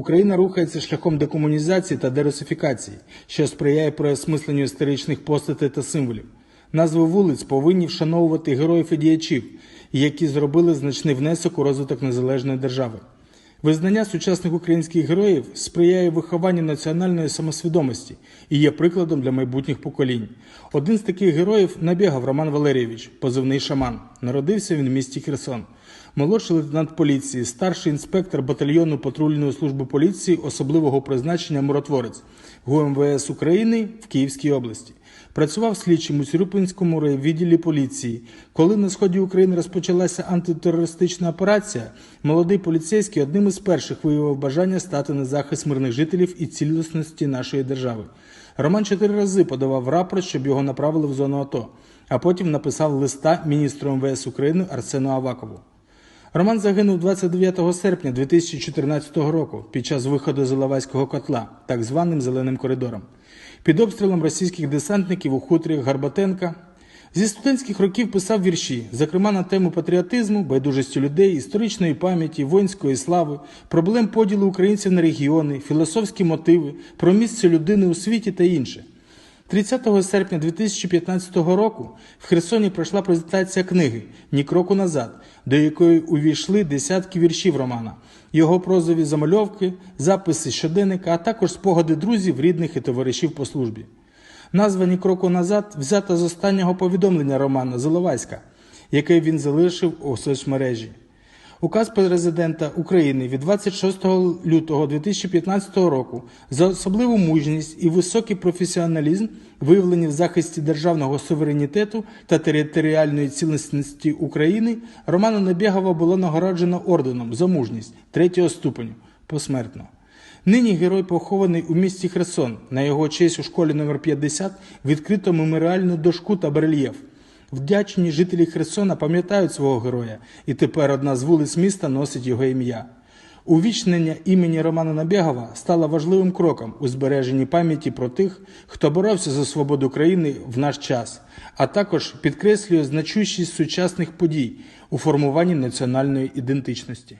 Україна рухається шляхом декомунізації та дерусифікації, що сприяє переосмисленню історичних постатей та символів. Назви вулиць повинні вшановувати героїв і діячів, які зробили значний внесок у розвиток незалежної держави. Визнання сучасних українських героїв сприяє вихованню національної самосвідомості і є прикладом для майбутніх поколінь. Один з таких героїв набігав Роман Валерійович, позивний шаман. Народився він в місті Херсон. Молодший лейтенант поліції, старший інспектор батальйону патрульної служби поліції особливого призначення Миротворець ГУМВС України в Київській області. Працював слідчим у Сірупинському відділі поліції. Коли на сході України розпочалася антитерористична операція, молодий поліцейський одним із перших виявив бажання стати на захист мирних жителів і цілісності нашої держави. Роман чотири рази подавав рапорт, щоб його направили в зону АТО, а потім написав листа міністру МВС України Арсену Авакову. Роман загинув 29 серпня 2014 року під час виходу з Іловайського котла, так званим зеленим коридором, під обстрілом російських десантників у хуторі Гарбатенка. Зі студентських років писав вірші, зокрема на тему патріотизму, байдужості людей, історичної пам'яті, воїнської слави, проблем поділу українців на регіони, філософські мотиви, про місце людини у світі та інше. 30 серпня 2015 року в Херсоні пройшла презентація книги Ні кроку назад, до якої увійшли десятки віршів романа, його прозові замальовки, записи щоденника, а також спогади друзів, рідних і товаришів по службі. Назва «Ні кроку назад взята з останнього повідомлення Романа Зиловайська, яке він залишив у соцмережі. Указ президента України від 26 лютого 2015 року за особливу мужність і високий професіоналізм, виявлені в захисті державного суверенітету та територіальної цілісності України, Романа Набєгова було нагороджено орденом за мужність третього ступеню посмертно. Нині герой похований у місті Херсон. На його честь у школі номер 50 відкрито меморіальну дошку та барельєф. Вдячні жителі Херсона пам'ятають свого героя, і тепер одна з вулиць міста носить його ім'я. Увічнення імені Романа Набєгова стало важливим кроком у збереженні пам'яті про тих, хто боровся за свободу країни в наш час, а також підкреслює значущість сучасних подій у формуванні національної ідентичності.